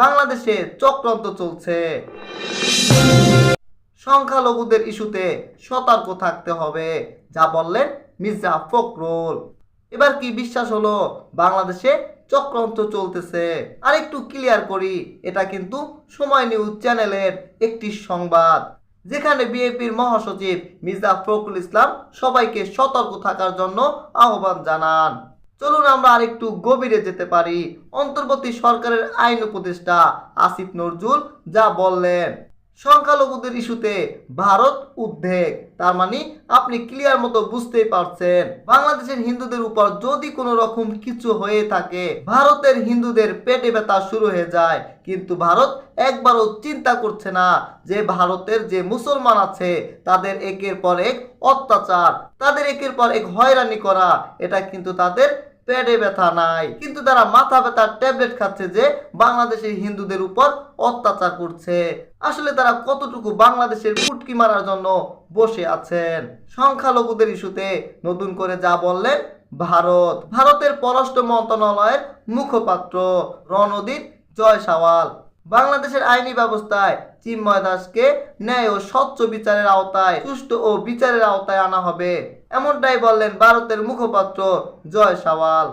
বাংলাদেশে চক্রান্ত চলছে। সংখ্যালঘুদের ইস্যুতে সতর্ক থাকতে হবে, যা বললেন মির্জা ফখরুল। এবার কি বিশ্বাস হলো? বাংলাদেশে চক্রান্ত চলতেছে। আর একটু ক্লিয়ার করি, এটা কিন্তু সময় নিউজ চ্যানেলের একটি সংবাদ, যেখানে বিএপির মহাসচিব মির্জা ফখরুল ইসলাম সবাইকে সতর্ক থাকার জন্য আহ্বান জানান। চলুন আমরা আরেকটু গভীরে যেতে পারি। অন্তর্বর্তী সরকারের আইন উপদেষ্টা আসিফ নজরুল যা বললেন, সংখ্যালঘুদের ইস্যুতে ভারত উদ্বেগ। তার মানে আপনি ক্লিয়ার মতো বুঝতেই পারছেন, বাংলাদেশের হিন্দুদের উপর যদি কোনো রকম কিছু হয়ে থাকে, ভারতের হিন্দুদের পেটে ব্যথা শুরু হয়ে যায়। কিন্তু ভারত একবারও চিন্তা করছে না যে ভারতের যে মুসলমান আছে, তাদের একের পর এক অত্যাচার, তাদের একের পর এক হয়রানি করা, এটা কিন্তু তাদের পেটে ব্যথা নাই। কিন্তু তারা মাথা ব্যথার ট্যাবলেট খাচ্ছে যে বাংলাদেশের হিন্দুদের উপর অত্যাচার করছে। আসলে তারা কতটুকু বাংলাদেশের কুটকি মারার জন্য বসে আছেন? সংখ্যালঘুদের ইস্যুতে নতুন করে যা বললেন ভারত। ভারতের পররাষ্ট্র মন্ত্রণালয়ের মুখপাত্র রণদীপ জয়সাওয়াল। বাংলাদেশের আইনি ব্যবস্থায় চিন্ময় দাসকে ন্যায় ও স্বচ্ছ বিচারের আওতায়, সুষ্ঠু ও বিচারের আওতায় আনা হবে। এমনটাই বললেন ভারতের মুখপাত্র জয় সাওয়াল।